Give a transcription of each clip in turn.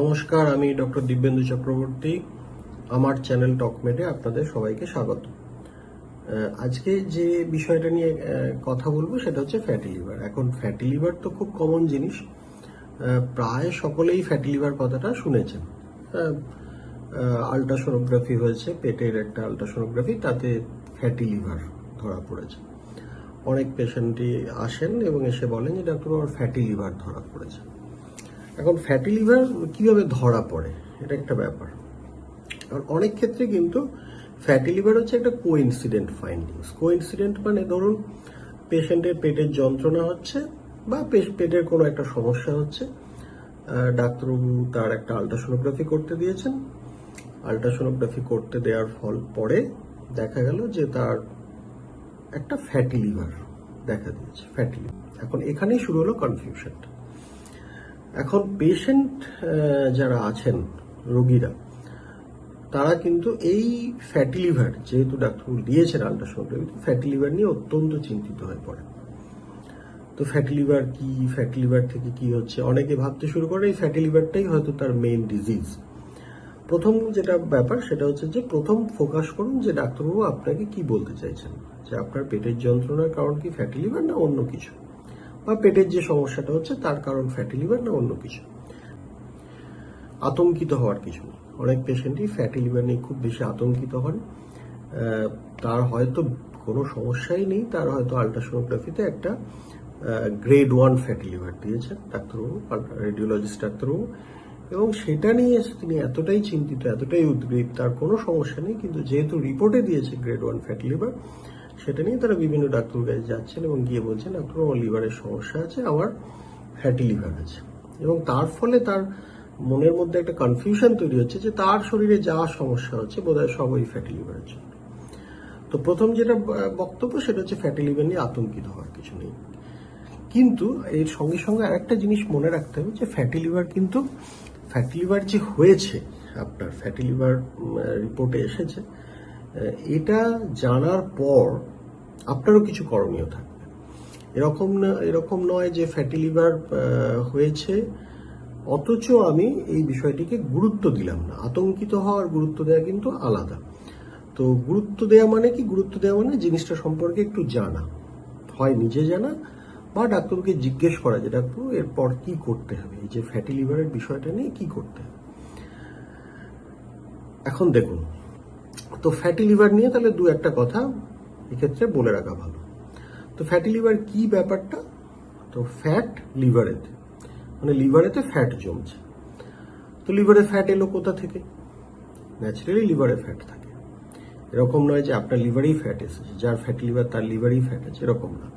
নমস্কার, আমি ডক্টর দিব্যেন্দু চক্রবর্তী। আমার চ্যানেল টকমেটে আপনাদের সবাইকে স্বাগত। আজকে যে বিষয়টা নিয়ে কথা বলব সেটা হচ্ছে ফ্যাটি লিভার এখন ফ্যাটি লিভার তো খুব কমন জিনিস। প্রায় সকলেই ফ্যাটি লিভার কথাটা শুনেছেন। আলট্রাসোনোগ্রাফি হয়েছে, পেটের একটা আলট্রাসোনোগ্রাফি তাতে ফ্যাটি লিভার ধরা পড়েছে। অনেক পেশেন্টই আসেন এবং এসে বলেন যে ডাক্তার আমার ফ্যাটি লিভার ধরা পড়েছে। এখন ফ্যাটি লিভার কীভাবে ধরা পড়ে? এটা একটা ব্যাপার। কারণ অনেক ক্ষেত্রে কিন্তু ফ্যাটি লিভার হচ্ছে একটা কোইন্সিডেন্ট ফাইন্ডিংস কোইন্সিডেন্ট মানে ধরুন, পেশেন্টের পেটের যন্ত্রণা হচ্ছে বা পেটের কোনো একটা সমস্যা হচ্ছে। ডাক্তারবাবু তার একটা আলট্রাসোনোগ্রাফি করতে দিয়েছেন। আলট্রাসোনোগ্রাফি করতে দেওয়ার ফল পরে দেখা গেল যে তার একটা ফ্যাটি লিভার দেখা দিয়েছে ফ্যাটি লিভার এখন এখানেই শুরু হলো কনফিউশনটা এখন পেশেন্ট যারা আছেন, রোগীরা, তারা কিন্তু এই ফ্যাটি লিভার যেহেতু ডাক্তারবাবু দিয়েছেন আলট্রাসাউন্ড ফ্যাটি লিভার নিয়ে অত্যন্ত চিন্তিত হয়ে পড়ে তো ফ্যাটি লিভার কি ফ্যাটি লিভার থেকে কি হচ্ছে? অনেকে ভাবতে শুরু করে এই ফ্যাটি লিভারটাই হয়তো তার মেইন ডিজিজ প্রথম যেটা ব্যাপার, সেটা হচ্ছে যে প্রথম ফোকাস করুন যে ডাক্তারবাবু আপনাকে কি বলতে চাইছেন। যে আপনার পেটের যন্ত্রণার কারণ কি ফ্যাটি লিভার না অন্য কিছু? বা পেটের যে সমস্যাটা হচ্ছে, তার কারণ ফ্যাটি লিভার না অন্য কিছু? আতঙ্কিত হওয়ার কিছু নেই। অনেক পেশেন্টই ফ্যাটি লিভার নিয়ে খুব বেশি আতঙ্কিত হন। তার হয়তো কোনো সমস্যাই নেই। তার হয়তো আলট্রাসোনোগ্রাফিতে একটা গ্রেড ওয়ান ফ্যাটি লিভার দিয়েছেন ডাক্তারবাবু রেডিওলজিস্ট ডাক্তারবাবু এবং সেটা নিয়ে তিনি এতটাই চিন্তিত, এতটাই উদ্গ্রীব তার কোনো সমস্যা নেই। কিন্তু যেহেতু রিপোর্টে দিয়েছে গ্রেড ওয়ান ফ্যাটি লিভার সেটা নিয়ে তারা বিভিন্ন ডাক্তারের কাছে যাচ্ছেন এবং গিয়ে বলছেন, ডাক্তার আমার লিভারের সমস্যা আছে, আমার ফ্যাটি লিভার আছে। এবং তার ফলে তার মনের মধ্যে একটা কনফিউশন তৈরি হচ্ছে যে তার শরীরে যা সমস্যা হচ্ছে, বোধহয় সব ওই ফ্যাটি লিভারের জন্য। তো প্রথম যেটা বক্তব্য সেটা হচ্ছে ফ্যাটি লিভার নিয়ে আতঙ্কিত হওয়ার কিছু নেই। কিন্তু এর সঙ্গে সঙ্গে আরেকটা জিনিস মনে রাখতে হবে যে ফ্যাটি লিভার কিন্তু ফ্যাটি লিভার যে হয়েছে, আপনার ফ্যাটি লিভার রিপোর্টে এসেছে এটা জানার পর আপনারও কিছু করণীয় থাকবে। এরকম না, এরকম নয় যে ফ্যাটি লিভার হয়েছে, অথচ আমি এই বিষয়টিকে গুরুত্ব দিলাম না। আতঙ্কিত হওয়ার গুরুত্ব দেওয়া কিন্তু আলাদা। তো গুরুত্ব দেওয়া মানে কি? গুরুত্ব দেওয়া মানে জিনিসটা সম্পর্কে একটু জানা। হয় নিজে জানা বা ডাক্তারকে জিজ্ঞেস করা যে, ডাক্তার, এরপর কি করতে হবে? এই যে ফ্যাটি লিভারের বিষয়টা নিয়ে কি করতে হবে? এখন দেখুন, তো ফ্যাটি লিভার নিয়ে তাহলে দু একটা কথা এক্ষেত্রে বলে রাখা ভালো। তো ফ্যাটি লিভার কি ব্যাপারটা? তো ফ্যাট লিভারেতে মানে লিভারেতে ফ্যাট জমছে। তো লিভারে ফ্যাট এলো কোথা থেকে? ন্যাচারালি লিভারে ফ্যাট থাকে। এরকম নয় যে আপনার লিভারেই ফ্যাট এসেছে। যার ফ্যাটি লিভার তার লিভারেই ফ্যাট আছে, এরকম না।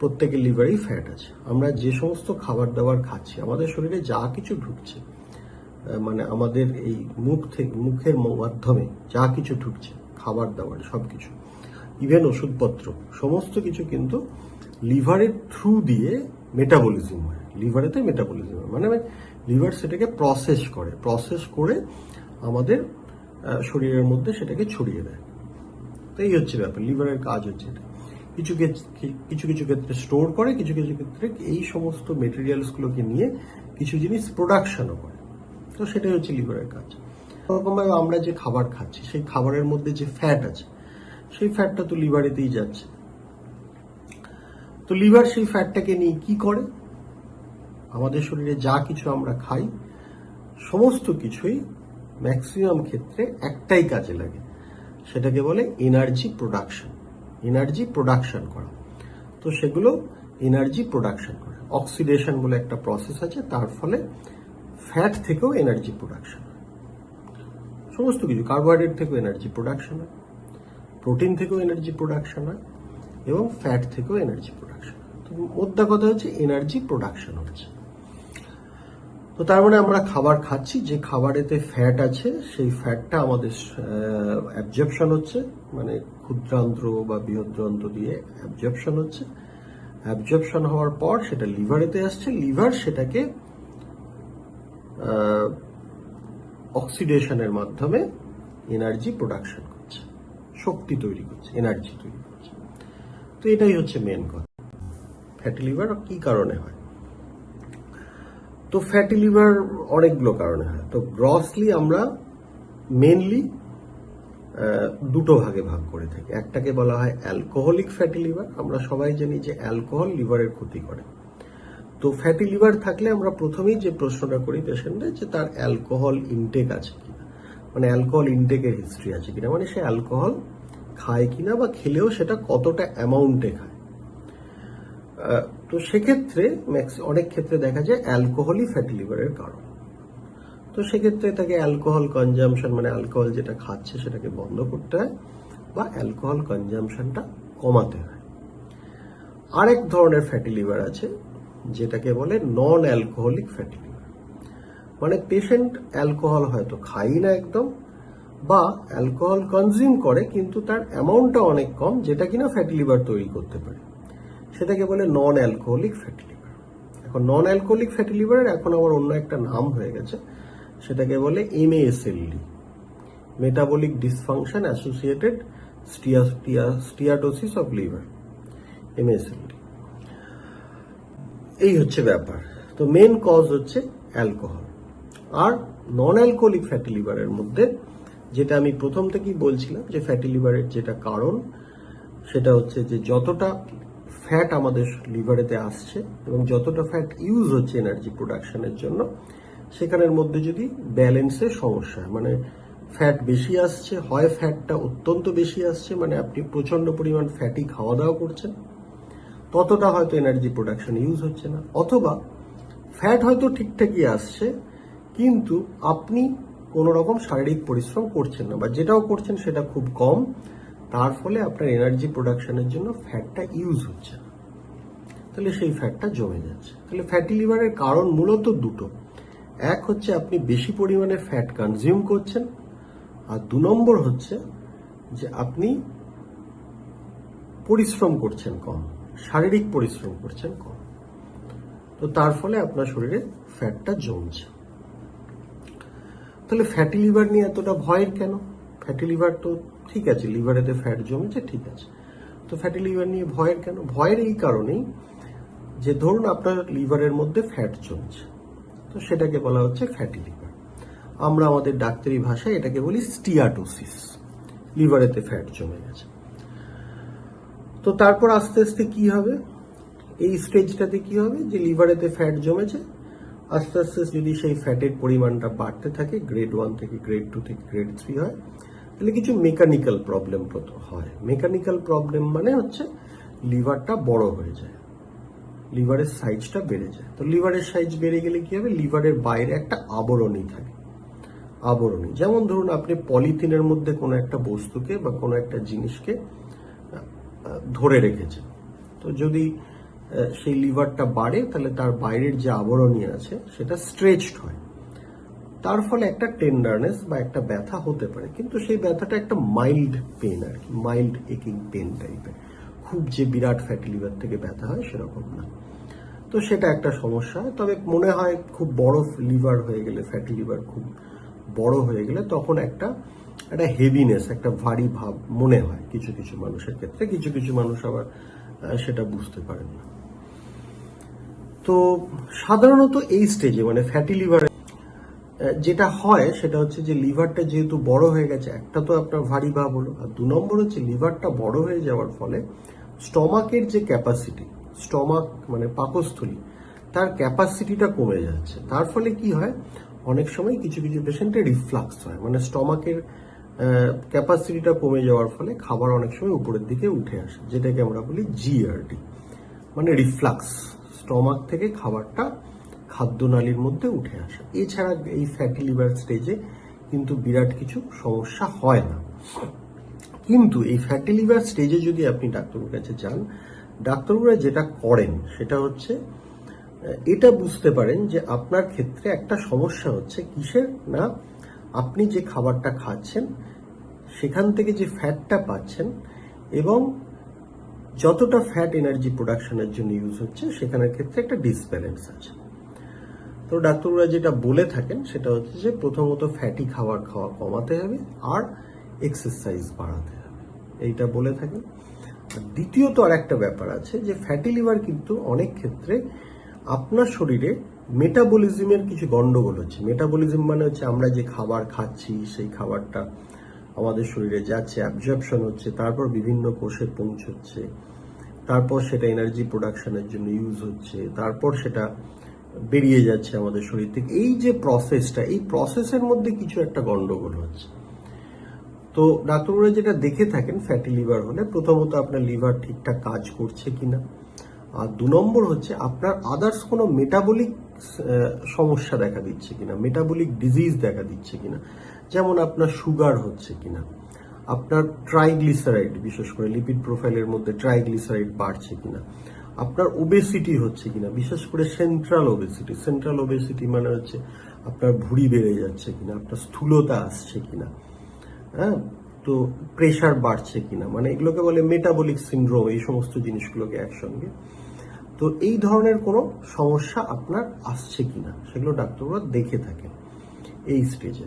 প্রত্যেকের লিভারেই ফ্যাট আছে। আমরা যে সমস্ত খাবার দাবার খাচ্ছি, আমাদের শরীরে যা কিছু ঢুকছে মানে আমাদের এই মুখ থেকে, মুখের মাধ্যমে যা কিছু ঢুকছে, খাবার দাবার, সবকিছু ইভেন ওষুধপত্র, সমস্ত কিছু কিন্তু লিভারের থ্রু দিয়ে মেটাবলিজম হয়। লিভারেতে মেটাবলিজম হয়। মানে লিভার সেটাকে প্রসেস করে। প্রসেস করে আমাদের শরীরের মধ্যে সেটাকে ছড়িয়ে দেয়। তো এই হচ্ছে ব্যাপার। লিভারের কাজ হচ্ছে এটা। কিছু কিছু কিছু ক্ষেত্রে স্টোর করে, কিছু কিছু ক্ষেত্রে এই সমস্ত মেটেরিয়ালসগুলোকে নিয়ে কিছু জিনিস প্রোডাকশনও করে। তো সেটাই হচ্ছে লিভারের কাজ। ওরকমভাবে আমরা যে খাবার খাচ্ছি, সেই খাবারের মধ্যে যে ফ্যাট আছে সেই ফ্যাটটা তো লিভারেতেই যাচ্ছে। তো লিভার সেই ফ্যাটটাকে নিয়ে কি করে? আমাদের শরীরে যা কিছু আমরা খাই, সমস্ত কিছুই ম্যাক্সিমাম ক্ষেত্রে একটাই কাজে লাগে। সেটাকে বলে এনার্জি প্রোডাকশন এনার্জি প্রোডাকশন করা। তো সেগুলো এনার্জি প্রোডাকশন করে। অক্সিডেশন বলে একটা প্রসেস আছে, তার ফলে ফ্যাট থেকেও এনার্জি প্রোডাকশন সমস্ত কিছু কার্বোহাইড্রেট থেকেও এনার্জি প্রোডাকশন হয়। প্রোটিন থেকেও এনার্জি প্রোডাকশন হয় এবং ফ্যাট থেকেও এনার্জি প্রোডাকশন তো মোদ্দা কথা হচ্ছে এনার্জি প্রোডাকশন হচ্ছে। তো তার মানে আমরা খাবার খাচ্ছি, যে খাবারেতে ফ্যাট আছে, সেই ফ্যাটটা আমাদের অ্যাবজর্পশন হচ্ছে মানে ক্ষুদ্রান্ত্র বা বৃহদ্রান্ত্র দিয়ে অ্যাবজর্পশন হচ্ছে। অ্যাবজর্পশন হওয়ার পর সেটা লিভারেতে আসছে, লিভার সেটাকে অক্সিডেশনের মাধ্যমে এনার্জি প্রোডাকশন শক্তি তৈরি করছে এনার্জি তৈরি করছে। তো এটাই হচ্ছে মেন কথা। ফ্যাটি লিভার কি কারণে হয়? তো ফ্যাটি লিভার অনেকগুলো কারণে হয়। তো গ্রসলি আমরা মেনলি দুটো ভাগে ভাগ করে থাকি। একটাকে বলা হয় অ্যালকোহলিক ফ্যাটি লিভার আমরা সবাই জানি যে অ্যালকোহল লিভারের ক্ষতি করে। তো ফ্যাটি লিভার থাকলে আমরা প্রথমেই যে প্রশ্নটা করি পেশেন্টে যে তার অ্যালকোহল ইনটেক আছে কিনা। মানে অ্যালকোহল ইনটেকের হিস্ট্রি আছে কিনা। মানে সে অ্যালকোহল খায় কিনা বা খেলেও সেটা কতটা অ্যামাউন্টে খায়। তো সেক্ষেত্রে অনেক ক্ষেত্রে দেখা যায় অ্যালকোহলই ফ্যাটি লিভারের কারণ। তো সেক্ষেত্রে তাকে অ্যালকোহল কনজামশন মানে অ্যালকোহল যেটা খাচ্ছে সেটাকে বন্ধ করতে হয় বা অ্যালকোহল কনজামশনটা কমাতে হয়। আরেক ধরনের ফ্যাটি লিভার আছে, যেটাকে বলে নন অ্যালকোহলিক ফ্যাটি লিভার মানে পেশেন্ট অ্যালকোহল হয়তো খাই না একদম বা অ্যালকোহল কনজিউম করে, কিন্তু তার অ্যামাউন্টটা অনেক কম, যেটা কিনা ফ্যাটি লিভার তৈরি করতে পারে। সেটাকে বলে নন অ্যালকোহলিক ফ্যাটি লিভার এখন নন অ্যালকোহলিক ফ্যাটি লিভারের এখন আবার অন্য একটা নাম হয়ে গেছে, সেটাকে বলে MASLD metabolic dysfunction associated steatosis of liver MASLD এই হচ্ছে ব্যাপার। তো মেন কজ হচ্ছে অ্যালকোহল আর নন অ্যালকোহলিক ফ্যাটি লিভারের মধ্যে যেটা আমি প্রথম থেকেই বলছিলাম যে ফ্যাটি লিভারের যেটা কারণ, সেটা হচ্ছে যে যতটা ফ্যাট আমাদের লিভারেতে আসছে এবং যতটা ফ্যাট ইউজ হচ্ছে এনার্জি প্রোডাকশনের জন্য, সেখানের মধ্যে যদি ব্যালেন্সের সমস্যা মানে ফ্যাট বেশি আসছে, হয় ফ্যাটটা অত্যন্ত বেশি আসছে মানে আপনি প্রচণ্ড পরিমাণ ফ্যাটি খাওয়া দাওয়া করছেন, ততটা হয়তো এনার্জি প্রোডাকশন ইউজ হচ্ছে না। অথবা ফ্যাট হয়তো ঠিকঠাকই আসছে, কিন্তু আপনি কোনো রকম শারীরিক পরিশ্রম করছেন না, বা যেটাও করছেন সেটা খুব কম। তার ফলে আপনার এনার্জি প্রোডাকশনের জন্য ফ্যাটটা ইউজ হচ্ছে না। তাহলে সেই ফ্যাটটা জমে যাচ্ছে। তাহলে ফ্যাটি লিভারের কারণ মূলত দুটো। এক হচ্ছে আপনি বেশি পরিমাণে ফ্যাট কনজিউম করছেন, আর দু নম্বর হচ্ছে যে আপনি পরিশ্রম করছেন কম, শারীরিক পরিশ্রম করছেন কম। তো তার ফলে আপনার শরীরে ফ্যাটটা জমছে। তাহলে ফ্যাটি লিভার নিয়ে এতটা ভয়ের কেন? ফ্যাটি লিভার তো ঠিক আছে লিভারেতে ফ্যাট জমেছে, ঠিক আছে। তো ফ্যাটি লিভার নিয়ে ভয়ের কেন? ভয়ের এই কারণেই যে ধরুন আপনার লিভারের মধ্যে ফ্যাট জমছে, তো সেটাকে বলা হচ্ছে ফ্যাটি লিভার আমরা আমাদের ডাক্তারি ভাষায় এটাকে বলি স্টিয়াটোসিস লিভারেতে ফ্যাট জমে গেছে। তো তারপর আস্তে আস্তে কি হবে? এই স্টেজটাতে কি হবে? যে লিভারেতে ফ্যাট জমেছে আস্তে আস্তে যদি সেই ফ্যাটের পরিমাণটা বাড়তে থাকে গ্রেড ওয়ান থেকে গ্রেড টু থেকে গ্রেড থ্রি হয়, তাহলে কিছু মেকানিক্যাল প্রবলেম হয়। মেকানিক্যাল প্রবলেম মানে হচ্ছে লিভারটা বড় হয়ে যায় লিভারের সাইজটা বেড়ে যায়। তো লিভারের সাইজ বেড়ে গেলে কি হবে? লিভারের বাইরে একটা আবরণী থাকে, আবরণী। যেমন ধরুন, আপনি পলিথিনের মধ্যে কোনো একটা বস্তুকে বা কোনো একটা জিনিসকে ধরে রেখেছেন। তো যদি সেই লিভারটা বাড়ে, তাহলে তার বাইরের যে আবরণী আছে, সেটা স্ট্রেচড হয়। তার ফলে একটা টেন্ডারনেস বা একটা ব্যথা হতে পারে, কিন্তু সেই ব্যথাটা একটা মাইল্ড পেন আর কি মাইল্ড একিং পেন টাইপের খুব যে বিরাট ফ্যাটি লিভার থেকে ব্যথা হয়, সেরকম না। তো সেটা একটা সমস্যা। তবে মনে হয় খুব বড় লিভার হয়ে গেলে ফ্যাটি লিভার খুব বড় হয়ে গেলে, তখন একটা একটা হেভিনেস একটা ভারী ভাব মনে হয় কিছু কিছু মানুষের ক্ষেত্রে। কিছু কিছু মানুষ আবার সেটা বুঝতে পারেন না। তো সাধারণত এই স্টেজে মানে ফ্যাটি লিভারে যেটা হয়, সেটা হচ্ছে যে লিভারটা যেহেতু বড় হয়ে গেছে, একটা তো আপনার ভারী ভাব হলো, আর দু নম্বর হচ্ছে লিভারটা বড় হয়ে যাওয়ার ফলে স্টমাকের যে ক্যাপাসিটি স্টমাক মানে পাকস্থলী, তার ক্যাপাসিটিটা কমে যাচ্ছে। তার ফলে কি হয়? অনেক সময় কিছু কিছু পেশেন্টের রিফ্লাক্স হয় মানে স্টমাকের ক্যাপাসিটিটা কমে যাওয়ার ফলে খাবার অনেক সময় উপরের দিকে উঠে আসে, যেটাকে আমরা বলি জিআরডি মানে রিফ্লাক্স স্টমাক থেকে খাবারটা খাদ্যনালীর মধ্যে উঠে আসে। এছাড়া এই ফ্যাটি লিভার স্টেজে কিন্তু বিরাট কিছু সমস্যা হয় না। কিন্তু এই ফ্যাটি লিভার স্টেজে যদি আপনি ডাক্তারের কাছে যান ডাক্তারবাবুরা যেটা করেন সেটা হচ্ছে এটা বুঝতে পারেন যে আপনার ক্ষেত্রে একটা সমস্যা হচ্ছে কিসের? না, আপনি যে খাবারটা খাচ্ছেন, সেখান থেকে যে ফ্যাটটা পাচ্ছেন এবং যতটা ফ্যাট এনার্জি প্রোডাকশনের জন্য ইউজ হচ্ছে, সেখানের ক্ষেত্রে একটা ডিসব্যালেন্স আছে। তো ডাক্তাররা যেটা বলে থাকেন, সেটা হচ্ছে যে প্রথমত ফ্যাটি খাবার খাওয়া কমাতে হবে আর এক্সারসাইজ বাড়াতে হবে। এইটা বলে থাকেন। দ্বিতীয়ত আর একটা ব্যাপার আছে যে ফ্যাটি লিভার কিন্তু অনেক ক্ষেত্রে আপনার শরীরে মেটাবলিজমের কিছু গন্ডগোল হচ্ছে। মেটাবলিজম মানে হচ্ছে আমরা যে খাবার খাচ্ছি, সেই খাবারটা আমাদের শরীরে যাচ্ছে অ্যাবজর্পশন হচ্ছে, তারপর বিভিন্ন কোষে পৌঁছচ্ছে, তারপর সেটা এনার্জি প্রোডাকশনের জন্য ইউজ হচ্ছে, তারপর সেটা বেরিয়ে যাচ্ছে আমাদের শরীর থেকে। এই যে প্রসেসটা এই প্রসেসের মধ্যে কিছু একটা গন্ডগোল হচ্ছে। তো ডাক্তারবাবুরা যেটা দেখে থাকেন ফ্যাটি লিভার হলে প্রথমত আপনার লিভার ঠিকঠাক কাজ করছে কিনা। আর দু নম্বর হচ্ছে, আপনার আদার্স কোনো মেটাবলিক সমস্যা দেখা দিচ্ছে কিনা মেটাবলিক ডিজিজ দেখা দিচ্ছে কিনা। যেমন আপনার সুগার হচ্ছে কিনা, আপনার ট্রাইগ্লিসারাইড বিশেষ করে লিপিড প্রোফাইলের মধ্যে ট্রাইগ্লিসারাইড বাড়ছে কিনা, আপনার ওবেসিটি হচ্ছে কিনা, বিশেষ করে সেন্ট্রাল ওবেসিটি সেন্ট্রাল ওবেসিটি মানে হচ্ছে আপনার ভুঁড়ি বেড়ে যাচ্ছে কিনা, আপনার স্থূলতা আসছে কিনা হ্যাঁ তো প্রেশার বাড়ছে কিনা মানে এগুলোকে বলে মেটাবলিক সিন্ড্রোম এই সমস্ত জিনিসগুলোকে একসঙ্গে, তো এই ধরনের কোনো সমস্যা আপনার আসছে কিনা, সেগুলো ডাক্তাররা দেখে থাকেন এই স্টেজে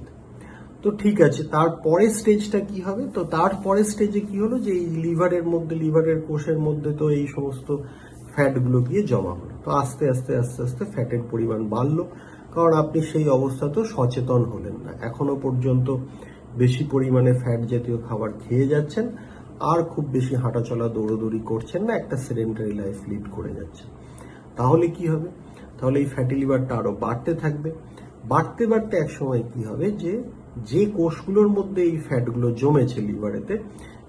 তো ঠিক আছে তারপরের স্টেজটা কি হবে? তো তারপরের স্টেজে কি হলো যে এই লিভারের মধ্যে, লিভারের কোষের মধ্যে তো এই সমস্ত ফ্যাটগুলো গিয়ে জমা হলো। তো আস্তে আস্তে আস্তে আস্তে ফ্যাটের পরিমাণ বাড়লো। কারণ আপনি সেই অবস্থা তো সচেতন হলেন না। এখনও পর্যন্ত বেশি পরিমাণে ফ্যাট জাতীয় খাবার খেয়ে যাচ্ছেন, আর খুব বেশি হাঁটাচলা, দৌড়দৌড়ি করছেন না, একটা সেডেন্টারি লাইফ লিড করে যাচ্ছেন। তাহলে কি হবে? তাহলে এই ফ্যাটি লিভারটা আরও বাড়তে থাকবে। বাড়তে বাড়তে এক সময় কি হবে যে যে কোষগুলোর মধ্যে এই ফ্যাটগুলো জমেছে লিভারেতে,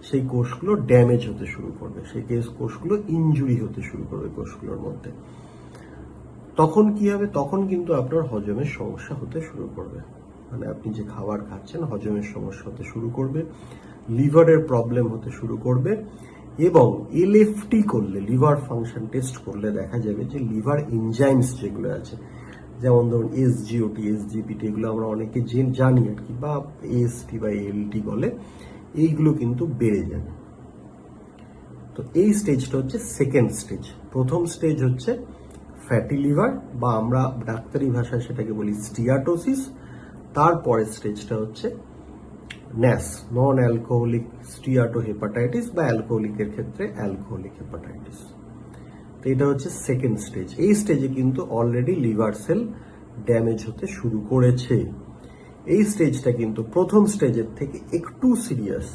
সেই কোষগুলো ড্যামেজ হতে শুরু করবে। সেই কেস কোষগুলো ইনজুরি হতে শুরু করবে কোষগুলোর মধ্যে। তখন কি হবে? তখন কিন্তু আপনার হজমের সমস্যা হতে শুরু করবে। মানে আপনি যে খাবার খাচ্ছেন, হজমের সমস্যা হতে শুরু করবে, লিভারের প্রবলেম হতে শুরু করবে এবং এলএফটি করলে, লিভার ফাংশন টেস্ট করলে দেখা যাবে যে লিভার এনজাইমস যেগুলো আছে যেমন ধরুন এসজিওটি এসজিপিটি এগুলো আমরা অনেকে জেন- আর কি, বা এএসটি বা এলটি বলে, এইগুলো কিন্তু বেড়ে যাবে। তো এই স্টেজটা হচ্ছে সেকেন্ড স্টেজ প্রথম স্টেজ হচ্ছে ফ্যাটি লিভার বা আমরা ডাক্তারি ভাষায় সেটাকে বলি স্টিয়াটোসিস তারপরের স্টেজটা হচ্ছে ন্যাস নন অ্যালকোহলিক স্টিয়াটো হেপাটাইটিস বা অ্যালকোহলিকের ক্ষেত্রে অ্যালকোহলিক হেপাটাইটিস এটা হচ্ছে সেকেন্ড স্টেজ এই স্টেজে কিন্তু অলরেডি লিভার সেল ড্যামেজ হতে শুরু করেছে। এই স্টেজটা কিন্তু প্রথম স্টেজের থেকে একটু সিরিয়াস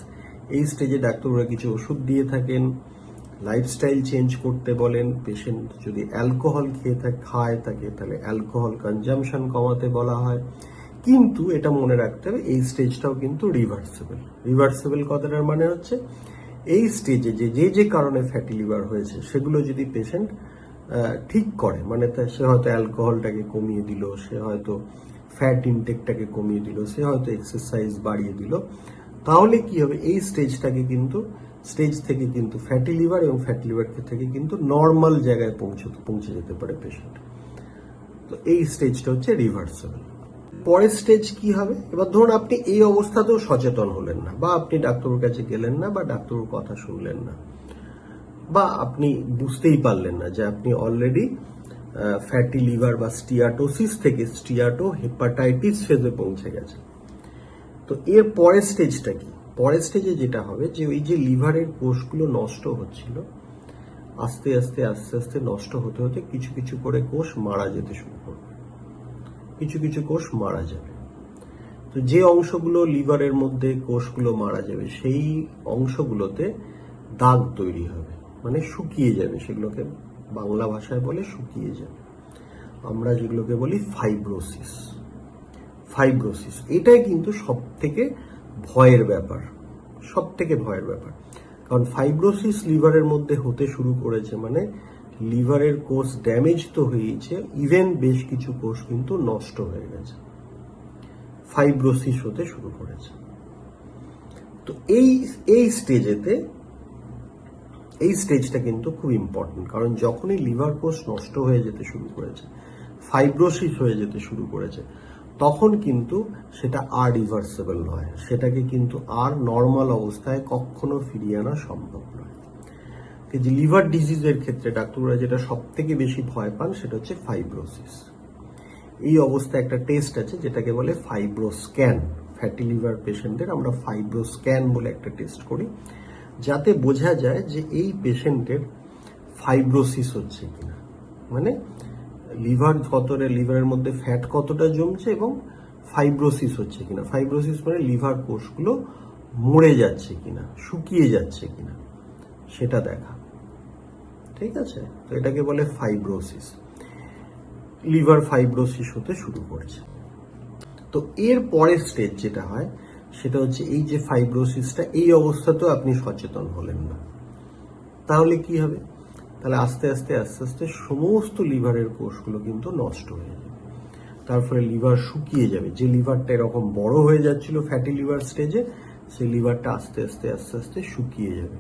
এই স্টেজে ডাক্তাররা কিছু ওষুধ দিয়ে থাকেন লাইফস্টাইল চেঞ্জ করতে বলেন। পেশেন্ট যদি অ্যালকোহল খেয়ে থাকে, খায় থাকে তাহলে অ্যালকোহল কনজামশন কমাতে বলা হয়। কিন্তু এটা মনে রাখতে হবে, এই স্টেজটাও কিন্তু রিভার্সেবল রিভার্সেবল কথাটার মানে হচ্ছে এই স্টেজে যে যে যে কারণে ফ্যাটি লিভার হয়েছে, সেগুলো যদি পেশেন্ট ঠিক করে মানে সে হয়তো অ্যালকোহলটাকে কমিয়ে দিল, সে হয়তো ফ্যাট ইনটেকটাকে কমিয়ে দিল, সে হয়তো এক্সারসাইজ বাড়িয়ে দিল, তাহলে কি হবে? এই স্টেজটাকে কিন্তু স্টেজ থেকে কিন্তু ফ্যাটি লিভার এবং ফ্যাটি লিভার থেকে কিন্তু নর্মাল জায়গায় পৌঁছে পৌঁছে যেতে পারে পেশেন্ট তো এই স্টেজটা হচ্ছে রিভার্সেবল পরের স্টেজ কি হবে? এবার ধরুন আপনি এই অবস্থাতেও সচেতন হলেন না, বা আপনি ডাক্তারের কাছে গেলেন না, বা ডাক্তারের কথা শুনলেন না, বা আপনি বুঝতেই পারলেন না যে আপনি অলরেডি ফ্যাটি লিভার বা স্টিয়াটোসিস থেকে স্টিয়াটো হেপাটাইটিস ফেজে পৌঁছে গেছে তো এর পরের স্টেজটা কি? পরের স্টেজে যেটা হবে যে ওই যে লিভারের কোষগুলো নষ্ট হচ্ছিল, আস্তে আস্তে আস্তে আস্তে নষ্ট হতে হতে কিছু কিছু করে কোষ মারা যেতে শুরু করবে। কিছু কিছু কোষ মারা যাবে। তো যে অংশগুলো লিভারের মধ্যে কোষগুলো মারা যাবে, সেই অংশগুলোতে দাগ তৈরি হবে। মানে শুকিয়ে যাবে, সেগুলোকে বাংলা ভাষায় বলে শুকিয়ে যাবে। আমরা যেগুলোকে বলি ফাইব্রোসিস। ফাইব্রোসিস, এটাই কিন্তু সব থেকে ভয়ের ব্যাপার সব থেকে ভয়ের ব্যাপার। কারণ ফাইব্রোসিস লিভারের মধ্যে হতে শুরু করেছে মানে লিভারের কোষ ড্যামেজ তো হয়েছে ইভেন বেশ কিছু কোষ কিন্তু নষ্ট হয়ে গেছে। ফাইব্রোসিস হতে শুরু করেছে। তো এই এই স্টেজেতে, এই স্টেজটা কিন্তু খুব ইম্পর্টেন্ট কারণ যখনই লিভার কোষ নষ্ট হয়ে যেতে শুরু করেছে, ফাইব্রোসিস হয়ে যেতে শুরু করেছে, তখন কিন্তু সেটা আর রিভার্সেবল নয়। সেটাকে কিন্তু আর নর্মাল অবস্থায় কখনো ফিরিয়ে আনা সম্ভব নয়। যে লিভার ডিজিজের ক্ষেত্রে ডাক্তাররা যেটা সব থেকে বেশি ভয় পান সেটা হচ্ছে ফাইব্রোসিস। এই অবস্থায় একটা টেস্ট আছে যেটাকে বলে ফাইব্রোস্ক্যান। ফ্যাটি লিভার পেশেন্টের আমরা ফাইব্রোস্ক্যান বলে একটা টেস্ট করি, যাতে বোঝা যায় যে এই পেশেন্টের ফাইব্রোসিস হচ্ছে কিনা। মানে লিভার কতটা, লিভারের মধ্যে ফ্যাট কতটা জমছে এবং ফাইব্রোসিস হচ্ছে কিনা। ফাইব্রোসিস মানে লিভার কোষগুলো মরে যাচ্ছে কিনা, শুকিয়ে যাচ্ছে কিনা, সেটা দেখা। ঠিক আছে? তো এটাকে বলে ফাইব্রোসিস লিভার ফাইব্রোসিস হতে শুরু করেছে। তো এর পরের স্টেজ যেটা হয়, সেটা হচ্ছে এই যে ফাইব্রোসিসটা এই অবস্থাতেও আপনি সচেতন হলেন না। তাহলে কি হবে? তাহলে আস্তে আস্তে আস্তে আস্তে সমস্ত লিভারের কোষগুলো কিন্তু নষ্ট হয়ে যাবে। তার ফলে লিভার শুকিয়ে যাবে। যে লিভারটা এরকম বড় হয়ে যাচ্ছিল ফ্যাটি লিভার স্টেজে সেই লিভারটা আস্তে আস্তে আস্তে আস্তে শুকিয়ে যাবে।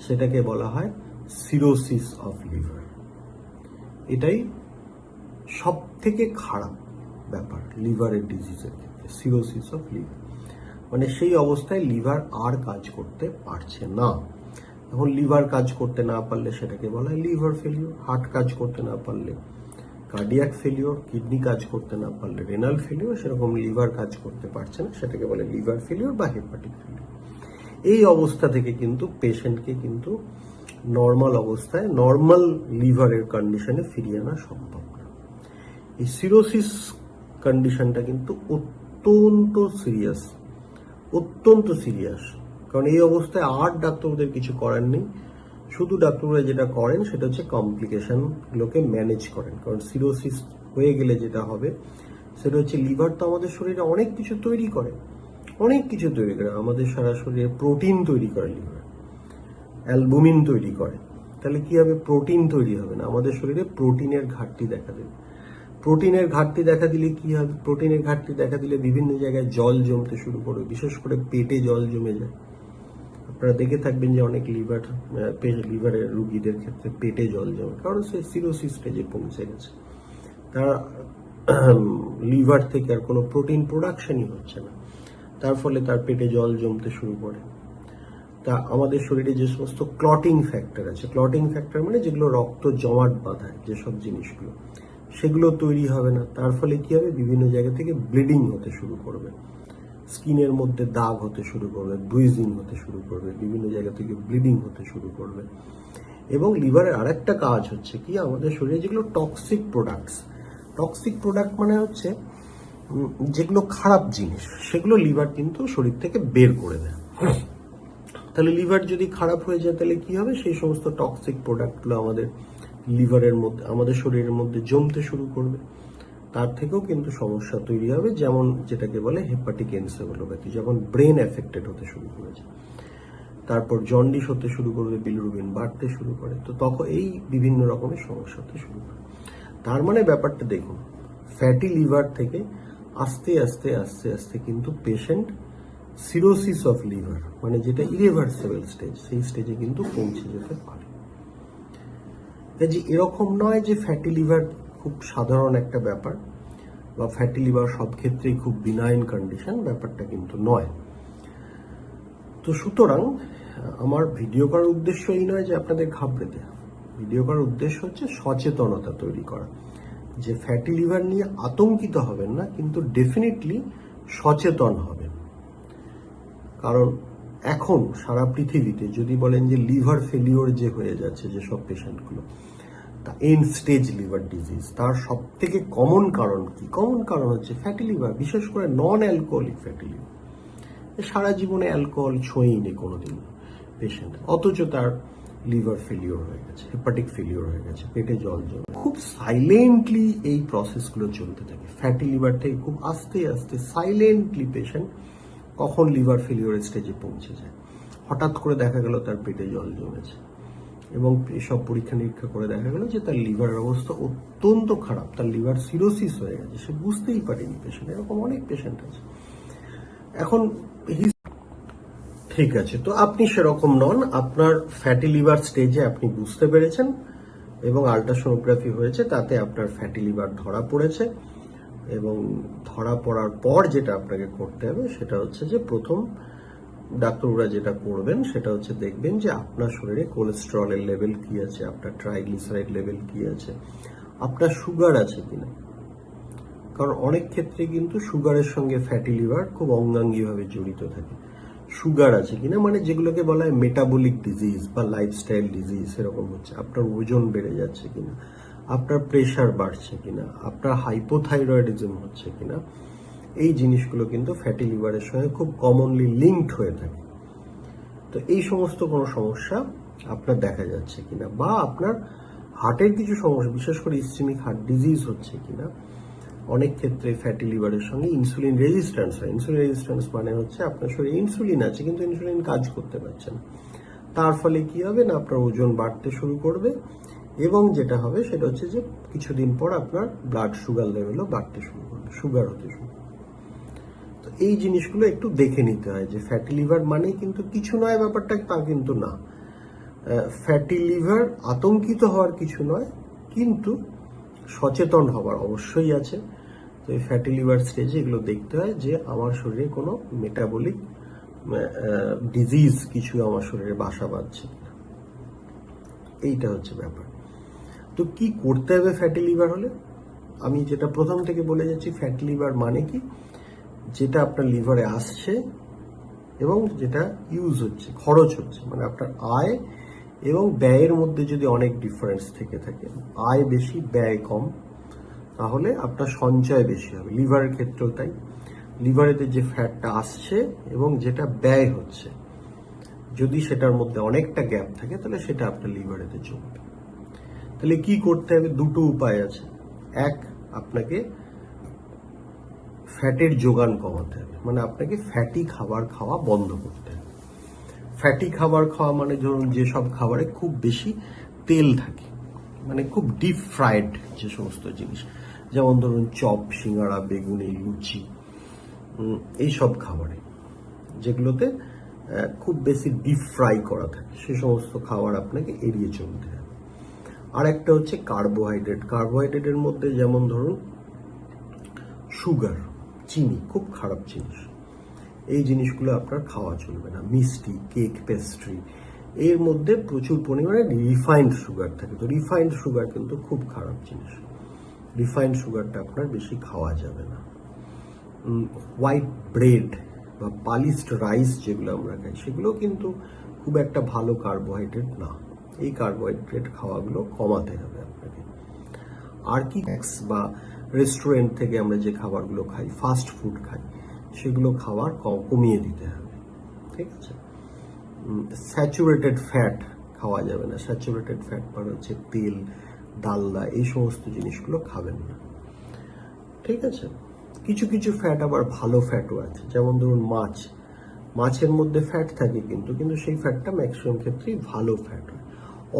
সেটাকে বলা হয় সিরোসিস অফ লিভার এটাই সব থেকে খারাপ ব্যাপার লিভারের ডিজিজের ক্ষেত্রে সিরোসিস অফ লিভার মানে সেই অবস্থায় লিভার আর কাজ করতে পারছে না। এখন লিভার কাজ করতে না পারলে সেটাকে বলা হয় লিভার ফেলিওর হার্ট কাজ করতে না পারলে কার্ডিয়াক ফেলিওর কিডনি কাজ করতে না পারলে রেনাল ফেলিওর সেরকম লিভার কাজ করতে পারছে না, সেটাকে বলে লিভার ফেলিওর বা হেপাটিক ফেলিওর এই অবস্থা থেকে কিন্তু পেশেন্টকে কিন্তু নর্মাল অবস্থায় নর্মাল লিভারের কন্ডিশনে ফিরিয়ে আনা সম্ভব না। এই সিরোসিস কন্ডিশনটা কিন্তু অত্যন্ত সিরিয়াস অত্যন্ত সিরিয়াস কারণ এই অবস্থায় আর ডাক্তারদের কিছু করার নেই। শুধু ডাক্তাররা যেটা করেন, সেটা হচ্ছে কমপ্লিকেশনগুলোকে ম্যানেজ করেন। কারণ সিরোসিস হয়ে গেলে যেটা হবে, সেটা হচ্ছে লিভার তো আমাদের শরীরে অনেক কিছু তৈরি করে। অনেক কিছু তৈরি করে। আমাদের সারা শরীরে প্রোটিন তৈরি করে লিভার অ্যালবুমিন তৈরি করে, তাহলে কি হবে? প্রোটিন তৈরি হবে না। আমাদের শরীরে প্রোটিনের ঘাটতি দেখা দেবে। প্রোটিনের ঘাটতি দেখা দিলে কি হবে প্রোটিনের ঘাটতি দেখা দিলে বিভিন্ন জায়গায় জল জমতে শুরু করবে বিশেষ করে পেটে জল জমে যায়। আপনারা দেখে থাকবেন যে অনেক লিভার লিভারের রুগীদের ক্ষেত্রে পেটে জল জমে, কারণ সে সিরোসিস স্টেজে পৌঁছে গেছে। তার লিভার থেকে আর কোনো প্রোটিন প্রোডাকশনই হচ্ছে না। তার ফলে তার পেটে জল জমতে শুরু করে। তা আমাদের শরীরে যে সমস্ত ক্লটিং ফ্যাক্টর আছে ক্লটিং ফ্যাক্টর মানে যেগুলো রক্ত জমাট বাঁধায় যেসব জিনিসগুলো, সেগুলো তৈরি হবে না। তার ফলে কি হবে? বিভিন্ন জায়গা থেকে ব্লিডিং হতে শুরু করবে। স্কিনের মধ্যে দাগ হতে শুরু করবে ব্রুইজিং হতে শুরু করবে, বিভিন্ন জায়গা থেকে ব্লিডিং হতে শুরু করবে। এবং লিভারের আরেকটা কাজ হচ্ছে কি? আমাদের শরীরে যেগুলো টক্সিক প্রোডাক্টস টক্সিক প্রোডাক্ট মানে হচ্ছে যেগুলো খারাপ জিনিস, সেগুলো লিভার কিন্তু শরীর থেকে বের করে দেয়। তাহলে লিভার যদি খারাপ হয়ে যায়, তাহলে কি হবে? সেই সমস্ত টক্সিক প্রোডাক্টগুলো আমাদের লিভারের মধ্যে, আমাদের শরীরের মধ্যে জমতে শুরু করবে। তার থেকেও কিন্তু সমস্যা তৈরি হবে, যেমন যেটাকে বলে হেপাটিক এনসেফালোপ্যাথি যখন ব্রেন এফেক্টেড হতে শুরু করেছে। তারপর জন্ডিস হতে শুরু করবে বিলিরুবিন বাড়তে শুরু করে। তো তখন এই বিভিন্ন রকমের সমস্যা হতে শুরু করে। তার মানে ব্যাপারটা দেখুন ফ্যাটি লিভার থেকে আস্তে আস্তে আস্তে আস্তে কিন্তু পেশেন্ট সিরোসিস অফ লিভার মানে যেটা ইরিভার্সেবল স্টেজ সেই স্টেজে কিন্তু পৌঁছে যেতে পারে। কাজে এরকম নয় যে ফ্যাটি লিভার খুব সাধারণ একটা ব্যাপার, বা ফ্যাটি লিভার সব ক্ষেত্রেই খুব বিনাইন কন্ডিশন ব্যাপারটা কিন্তু নয়। তো সুতরাং, আমার ভিডিও করার উদ্দেশ্য এই নয় যে আপনাদের ঘাবড়ে দেওয়া ভিডিও করার উদ্দেশ্য হচ্ছে সচেতনতা তৈরি করা। যে ফ্যাটি লিভার নিয়ে আতঙ্কিত হবেন না, কিন্তু ডেফিনেটলি সচেতন হবেন। কারণ এখন সারা পৃথিবীতে যদি বলেন যে লিভার ফেলিওর যে হয়ে যাচ্ছে যেসব পেশেন্টগুলো, তা এন স্টেজ লিভার ডিজিজ তার সব থেকে কমন কারণ কি? কমন কারণ হচ্ছে ফ্যাটি লিভার বিশেষ করে নন অ্যালকোহলিক ফ্যাটি লিভার সারা জীবনে অ্যালকোহল ছোঁয়নি কোনোদিন পেশেন্ট অথচ তার লিভার ফেলিওর হয়ে গেছে হেপাটিক ফেলিওর হয়ে গেছে, পেটে জল জমে। খুব সাইলেন্টলি এই প্রসেসগুলো চলতে থাকে। ফ্যাটি লিভার থেকে খুব আস্তে আস্তে সাইলেন্টলি পেশেন্ট কখন লিভার ফেলিওর স্টেজে পৌঁছে যায়। হঠাৎ করে দেখা গেল তার পেটে জল জমেছে এবং এসব পরীক্ষা নিরীক্ষা করে দেখা গেল যে তার লিভারের অবস্থা অত্যন্ত খারাপ। তার লিভার সিরোসিস হয়ে গেছে। সে বুঝতেই পারেনি পেশেন্ট, এরকম অনেক পেশেন্ট আছে। এখন ঠিক আছে, তো আপনি সেরকম নন। আপনার ফ্যাটি লিভার স্টেজে আপনি বুঝতে পেরেছেন এবং আল্ট্রাসোনোগ্রাফি হয়েছে, তাতে আপনার ফ্যাটি লিভার ধরা পড়েছে। এবং ধরা পড়ার পর যেটা আপনাকে করতে হবে সেটা হচ্ছে যে প্রথম ডাক্তাররা যেটা করবেন সেটা হচ্ছে দেখবেন যে আপনার শরীরে কোলেস্টেরলের লেভেল কি আছে, আপনার ট্রাইগ্লিসারাইড লেভেল কি আছে, আপনার সুগার আছে কিনা। কারণ অনেক ক্ষেত্রে কিন্তু সুগারের সঙ্গে ফ্যাটি লিভার খুব অঙ্গাঙ্গিভাবে জড়িত থাকে। সুগার আছে কিনা মানে যেগুলোকে বলা হয় মেটাবলিক ডিজিজ বা লাইফস্টাইল ডিজিজ এরকম হচ্ছে। আপনার ওজন বেড়ে যাচ্ছে কিনা। আপনার প্রেশার বাড়ছে কিনা, আপনার হাইপোথাইরয়েডিজম হচ্ছে কিনা, এই জিনিসগুলো কিন্তু ফ্যাটি লিভারের সঙ্গে খুব কমনলি লিঙ্কড হয়ে থাকে। তো এই সমস্ত কোনো সমস্যা আপনার দেখা যাচ্ছে কিনা বা আপনার হার্টের কিছু সমস্যা, বিশেষ করে ইসচিমিক হার্ট ডিজিজ হচ্ছে কিনা, অনেক ক্ষেত্রে ফ্যাটি লিভারের সঙ্গে ইনসুলিন রেজিস্ট্যান্স হয়। ইনসুলিন রেজিস্ট্যান্স মানে হচ্ছে আপনার শরীরে ইনসুলিন আছে, কিন্তু ইনসুলিন কাজ করতে পারছে না। তার ফলে কি হবে না, আপনার ওজন বাড়তে শুরু করবে এবং যেটা হবে সেটা হচ্ছে যে কিছুদিন পর আপনার ব্লাড সুগার লেভেলও বাড়তে শুরু করবে সুগার হতে শুরু তো এই জিনিসগুলো একটু দেখে নিতে হয় যে ফ্যাটি লিভার মানে কিন্তু কিছু নয়, ব্যাপারটা তা কিন্তু না। ফ্যাটি লিভার আতঙ্কিত হওয়ার কিছু নয়, কিন্তু সচেতন হবার অবশ্যই আছে। তো এই ফ্যাটি লিভার স্টেজে এগুলো দেখতে হয় যে আমার শরীরে কোনো মেটাবলিক ডিজিজ কিছু আমার শরীরে বাসা বাঁধছে এইটা হচ্ছে ব্যাপার। তো কি করতে হবে ফ্যাটি লিভার হলে? আমি যেটা প্রথম থেকে বলে যাচ্ছি ফ্যাটি লিভার মানে কি? যেটা আপনার লিভারে আসছে এবং যেটা ইউজ হচ্ছে, খরচ হচ্ছে মানে আপনার আয় এবং ব্যয়ের মধ্যে যদি অনেক ডিফারেন্স থেকে থাকে, আয় বেশি, ব্যয় কম, তাহলে আপনার সঞ্চয় বেশি হবে। লিভারের ক্ষেত্রেও তাই। লিভারেতে যে ফ্যাটটা আসছে এবং যেটা ব্যয় হচ্ছে, যদি সেটার মধ্যে অনেকটা গ্যাপ থাকে, তাহলে সেটা আপনার লিভারেতে জমবে তাহলে কি করতে হবে? দুটো উপায় আছে। এক, আপনাকে ফ্যাটের যোগান কমাতে হবে। মানে আপনাকে ফ্যাটি খাবার খাওয়া বন্ধ করতে হবে। ফ্যাটি খাবার খাওয়া মানে ধরুন যেসব খাবারে খুব বেশি তেল থাকে। মানে খুব ডিপ ফ্রাইড যে সমস্ত জিনিস। যেমন ধরুন চপ, সিঙ্গাড়া, বেগুনি, লুচি এইসব খাবারে। যেগুলোতে খুব বেশি ডিপ ফ্রাই করা থাকে। সে সমস্ত খাবার আপনাকে এড়িয়ে চলতে আর একটা হচ্ছে কার্বোহাইড্রেট কার্বোহাইড্রেটের মধ্যে যেমন ধরুন সুগার চিনি, খুব খারাপ জিনিস। এই জিনিসগুলো আপনার খাওয়া চলবে না। মিষ্টি কেক পেস্ট্রি এর মধ্যে প্রচুর পরিমাণে রিফাইন্ড সুগার থাকে। তো রিফাইন্ড সুগার কিন্তু খুব খারাপ জিনিস। রিফাইন্ড সুগারটা আপনার বেশি খাওয়া যাবে না। হোয়াইট ব্রেড বা পালিশড রাইস যেগুলো আমরা খাই, সেগুলো কিন্তু খুব একটা ভালো কার্বোহাইড্রেট না। এই কার্বোহাইড্রেট খাওয়াগুলো কমাতে হবে আপনাকে। আর কি বা রেস্টুরেন্ট থেকে আমরা যে খাবারগুলো খাই ফাস্ট ফুড খাই, সেগুলো ক- কমিয়ে দিতে হবে। ঠিক আছে? স্যাচুরেটেড ফ্যাট খাওয়া যাবে না। স্যাচুরেটেড ফ্যাট মানে হচ্ছে তেল ডালদা এই সমস্ত জিনিসগুলো খাবেন না। ঠিক আছে? কিছু কিছু ফ্যাট আবার ভালো ফ্যাটও আছে। যেমন ধরুন মাছ। মাছের মধ্যে ফ্যাট থাকে কিন্তু কিন্তু সেই ফ্যাটটা ম্যাক্সিমাম ক্ষেত্রেই ভালো ফ্যাট হয়।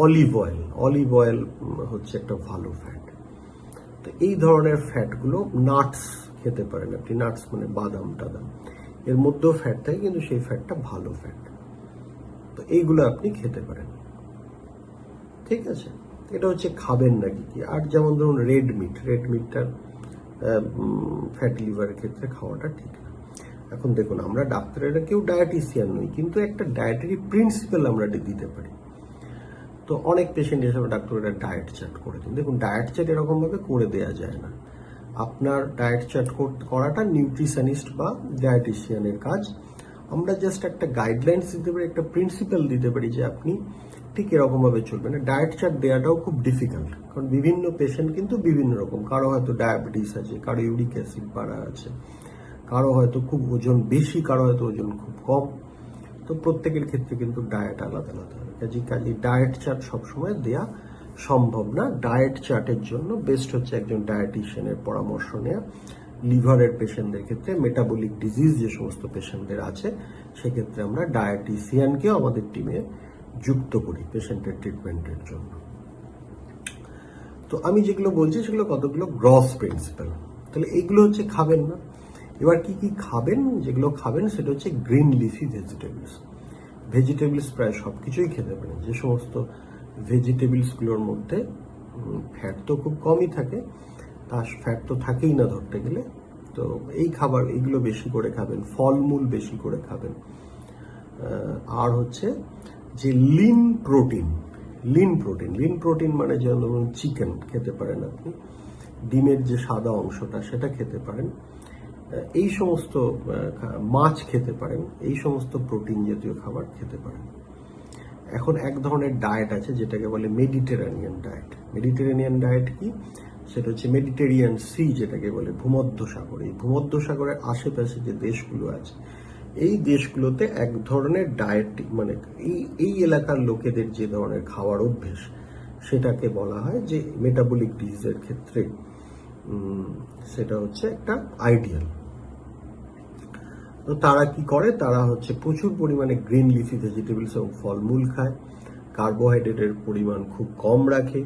অলিভ অয়েল অলিভ অয়েল হচ্ছে একটা ভালো ফ্যাট তো এই ধরনের ফ্যাটগুলো নাটস খেতে পারেন আপনি নাটস মানে বাদাম টাদাম। এর মধ্যেও ফ্যাট থাকে, কিন্তু সেই ফ্যাটটা ভালো ফ্যাট তো এইগুলো আপনি খেতে পারেন। ঠিক আছে? এটা হচ্ছে খাবেন নাকি কি? আর যেমন ধরুন রেড মিট রেড মিটটা ফ্যাটি লিভারের ক্ষেত্রে খাওয়াটা ঠিক না। এখন দেখুন, আমরা ডাক্তারেরা কেউ ডায়েটিসিয়ান নই, কিন্তু একটা ডায়েটারি প্রিন্সিপাল আমরা দিতে পারি। তো অনেক পেশেন্ট হিসেবে ডাক্তাররা ডায়েট চার্ট করে দেন। দেখুন ডায়েট চার্ট এরকম ভাবে করে দেওয়া যায় না। আপনার ডায়েট চার্ট করাটা নিউট্রিশনিস্ট বা ডায়েটিশিয়ানের কাজ। আমরা জাস্ট একটা গাইডলাইন্স দিতে পারি, একটা প্রিন্সিপাল দিতে পারি যে আপনি ঠিক এরকম ভাবে চলবেন ডায়েট চার্ট দেওয়াটাও খুব ডিফিকাল্ট কারণ বিভিন্ন পেশেন্ট কিন্তু বিভিন্ন রকম। কারও হয়তো ডায়াবেটিস আছে, কারও ইউরিক অ্যাসিড বাড়া আছে, কারও হয়তো খুব ওজন বেশি, কারও হয়তো ওজন খুব কম। তো প্রত্যেকের ক্ষেত্রে কিন্তু ডায়েট আলাদা আলাদা। হবে কাজে কাজে ডায়েট চার্ট সবসময় দেয়া সম্ভব না। ডায়েট চার্টের জন্য বেস্ট হচ্ছে একজন ডায়েটিশিয়ানের পরামর্শ নেওয়া লিভারের পেশেন্টদের ক্ষেত্রে মেটাবলিক ডিজিজ যে সমস্ত পেশেন্টদের আছে, সেক্ষেত্রে আমরা ডায়েটিশিয়ানকেও আমাদের টিমে যুক্ত করি পেশেন্টের ট্রিটমেন্টের জন্য। তো আমি যেগুলো বলছি সেগুলো কতগুলো গ্রস প্রিন্সিপাল তাহলে এইগুলো হচ্ছে খাবেন না। এবার কি কি খাবেন? যেগুলো খাবেন, সেটা হচ্ছে গ্রিন লিফি ভেজিটেবলস। ভেজিটেবলস প্রায় সব কিছুই খেতে পারেন। যে সমস্ত ভেজিটেবলসগুলোর মধ্যে ফ্যাট তো খুব কমই থাকে তার ফ্যাট তো থাকেই না ধরতে গেলে। তো এই খাবার, এইগুলো বেশি করে খাবেন, ফলমূল বেশি করে খাবেন। আর হচ্ছে যে lean protein lean protein lean protein মানে যেমন ধরুন চিকেন খেতে পারেন আপনি, ডিমের যে সাদা অংশটা, সেটা খেতে পারেন। এই সমস্ত মাছ খেতে পারেন, এই সমস্ত প্রোটিন জাতীয় খাবার খেতে পারেন। এখন এক ধরনের ডায়েট আছে যেটাকে বলে মেডিটেরানিয়ান ডায়েট মেডিটেরানিয়ান ডায়েট কি? সেটা হচ্ছে মেডিটেরিয়ান সি যেটাকে বলে ভূমধ্য সাগর এই ভূমধ্য সাগরের আশেপাশে যে দেশগুলো আছে, এই দেশগুলোতে এক ধরনের ডায়েট মানে এই এই এলাকার লোকেদের যে ধরনের খাওয়ার অভ্যেস, সেটাকে বলা হয় যে মেটাবলিক ডিজিজের ক্ষেত্রে সেটা হচ্ছে একটা আইডিয়াল তো তারা কি করে? তারা হচ্ছে প্রচুর পরিমাণে গ্রিন লিফি ভেজিটেবলস এবং ফলমূল খায়। কার্বোহাইড্রেটের পরিমাণ খুব কম রাখে।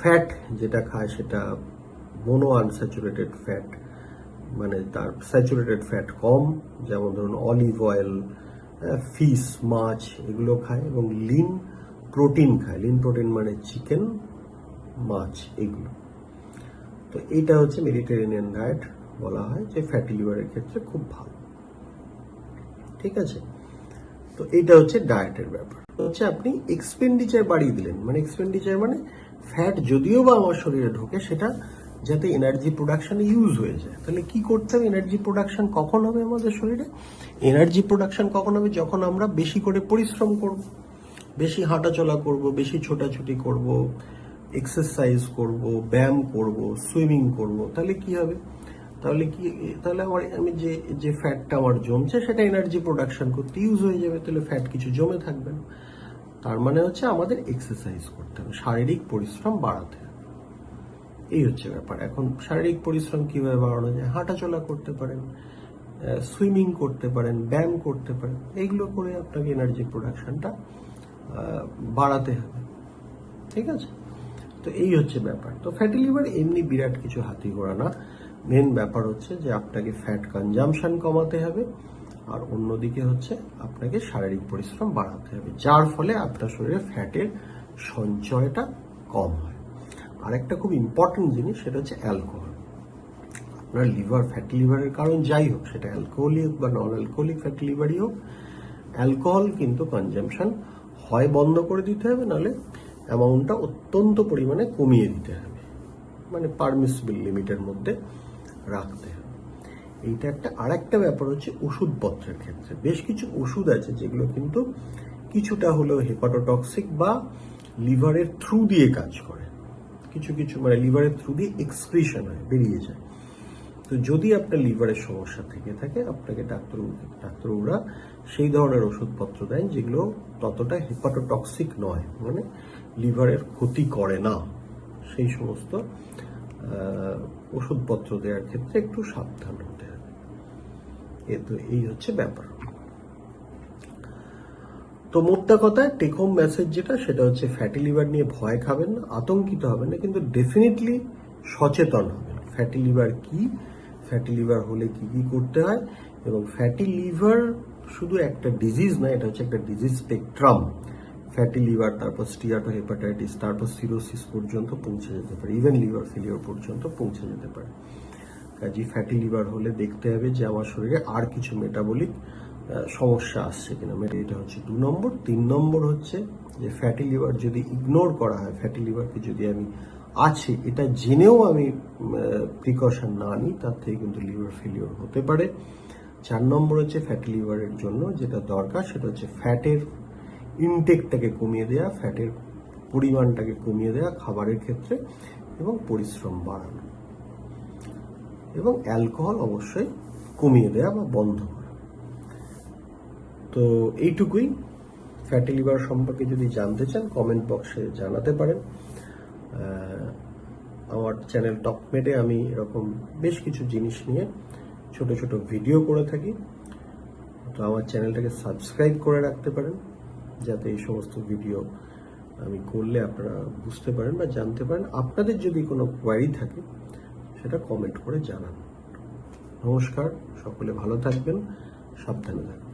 ফ্যাট যেটা খায় সেটা মোনো আনস্যাচুরেটেড ফ্যাট মানে তার স্যাচুরেটেড ফ্যাট কম। যেমন ধরুন অলিভ অয়েল ফিশ মাছ এগুলো খায় এবং লিন প্রোটিন খায়। লিন প্রোটিন মানে চিকেন মাছ এগুলো। তো এইটা হচ্ছে মেডিটেরেনিয়ান ডায়েট বলা হয়, যে ফ্যাটি লিভারের ক্ষেত্রে খুব ভালো। ঠিক আছে? তো এটা হচ্ছে ডায়েটের ব্যাপার। হচ্ছে আপনি এক্সপেন্ডিচার বাড়িয়ে দিলেন। মানে এক্সপেন্ডিচার মানে ফ্যাট যদিও বা আমার শরীরে ঢোকে, সেটা যাতে এনার্জি প্রোডাকশনে ইউজ হয়ে যায়। তাহলে কি করতে হবে? এনার্জি প্রোডাকশন কখন হবে আমাদের শরীরে? এনার্জি প্রোডাকশন কখন হবে? যখন আমরা বেশি করে পরিশ্রম করব, বেশি হাঁটাচলা করব, বেশি ছোটাছুটি করব এক্সারসাইজ করব, ব্যায়াম করব সুইমিং করব, তাহলে কি হবে? তাহলে কি, তাহলে আমার, আমি যে যে ফ্যাটটা আমার জমছে সেটা এনার্জি প্রোডাকশন করতে ইউজ হয়ে যাবে, তাহলে ফ্যাট কিছু জমে থাকবে না। তার মানে হচ্ছে আমাদের এক্সারসাইজ করতে হবে, শারীরিক পরিশ্রম বাড়াতে হবে। এই হচ্ছে ব্যাপার। এখন শারীরিক পরিশ্রম কীভাবে বাড়ানো যায়? হাঁটাচলা করতে পারেন সুইমিং করতে পারেন, ব্যায়াম করতে পারেন এইগুলো করে আপনাকে এনার্জি প্রোডাকশনটা বাড়াতে হবে। ঠিক আছে? তো এই হচ্ছে ব্যাপার। তো ফ্যাটি লিভার এমনি বিরাট কিছু হাতি ঘোড়া না। মেন ব্যাপার হচ্ছে যে আপনাকে ফ্যাট কনজামশন কমাতে হবে আর অন্যদিকে হচ্ছে আপনাকে শারীরিক পরিশ্রম বাড়াতে হবে, যার ফলে আপনার শরীরে ফ্যাটের সঞ্চয়টা কম হয়। আর একটা খুব ইম্পর্টেন্ট জিনিস, সেটা হচ্ছে অ্যালকোহল আপনার লিভার ফ্যাটি লিভারের কারণ যাই হোক, সেটা অ্যালকোহলিক হোক বা নন অ্যালকোহলিক ফ্যাটি লিভারই হোক অ্যালকোহল কিন্তু কনজামশন হয় বন্ধ করে দিতে হবে, নাহলে অ্যামাউন্টটা অত্যন্ত পরিমাণে কমিয়ে দিতে হবে। মানে পারমিসিবল লিমিটের মধ্যে রাখতে হবে। এইটা একটা আরেকটা ব্যাপার হচ্ছে ওষুধপত্রের ক্ষেত্রে। বেশ কিছু ওষুধ আছে যেগুলো কিন্তু কিছুটা হলেও হেপাটোটক্সিক বা লিভারের থ্রু দিয়ে কাজ করে। কিছু কিছু মানে লিভারের থ্রু দিয়ে এক্সক্রিশন হয়, বেরিয়ে যায়। তো যদি আপনার লিভারের সমস্যা থেকে থাকে, আপনাকে ডাক্তারবাবু ডাক্তারবাবুরা সেই ধরনের ওষুধপত্র দেন যেগুলো ততটা হেপাটোটক্সিক নয় মানে লিভারের ক্ষতি করে না। সেই সমস্ত ওষুধপত্র দেওয়ার ক্ষেত্রে একটু সাবধান হতে হবে। এ তো এই হচ্ছে ব্যাপার। তো মোদ্দা কথা টেক হোম মেসেজ যেটা, সেটা হচ্ছে ফ্যাটি লিভার নিয়ে ভয় খাবেন না, আতঙ্কিত হবেন না, কিন্তু ডেফিনেটলি সচেতন হবেন। ফ্যাটি লিভার কি? ফ্যাটি লিভার হলে কি কি করতে হয়? এবং ফ্যাটি লিভার শুধু একটা ডিজিজ না এটা হচ্ছে একটা ডিজিজ স্পেকট্রাম ফ্যাটি লিভার তারপর স্টিয়াটো হেপাটাইটিস তারপর সিরোসিস পর্যন্ত পৌঁছে যেতে পারে। ইভেন লিভার ফেলিওর পর্যন্ত পৌঁছে যেতে পারে। কাজে ফ্যাটি লিভার হলে দেখতে হবে যে আমার শরীরে আর কিছু মেটাবলিক সমস্যা আসছে কিনা। মানে এটা হচ্ছে দু নম্বর। তিন নম্বর হচ্ছে যে ফ্যাটি লিভার যদি ইগনোর করা হয় ফ্যাটি লিভারকে যদি আমি আছে, এটা জেনেও আমি প্রিকশন না নিই, তার থেকে কিন্তু লিভার ফেলিওর হতে পারে। চার নম্বর হচ্ছে ফ্যাটি লিভারের জন্য যেটা দরকার, সেটা হচ্ছে ফ্যাটের ইনটেকটাকে কমিয়ে দেওয়া ফ্যাটের পরিমাণটাকে কমিয়ে দেওয়া খাবারের ক্ষেত্রে এবং পরিশ্রম বাড়ানো। এবং অ্যালকোহল অবশ্যই কমিয়ে দেওয়া বা বন্ধ করা। তো এইটুকুই। ফ্যাটি লিভার সম্পর্কে যদি জানতে চান কমেন্ট বক্সে জানাতে পারেন। আমার চ্যানেল টকমেটে আমি এরকম বেশ কিছু জিনিস নিয়ে ছোট ছোট ভিডিও করে থাকি। তো আমার চ্যানেলটাকে সাবস্ক্রাইব করে রাখতে পারেন, যাতে এই সমস্ত ভিডিও আমি করলে আপনারা বুঝতে পারেন বা জানতে পারেন। আপনাদের যদি কোনো কোয়ারি থাকে, সেটা কমেন্ট করে জানান। নমস্কার, সকলে ভালো থাকবেন, সাবধানে থাকবেন।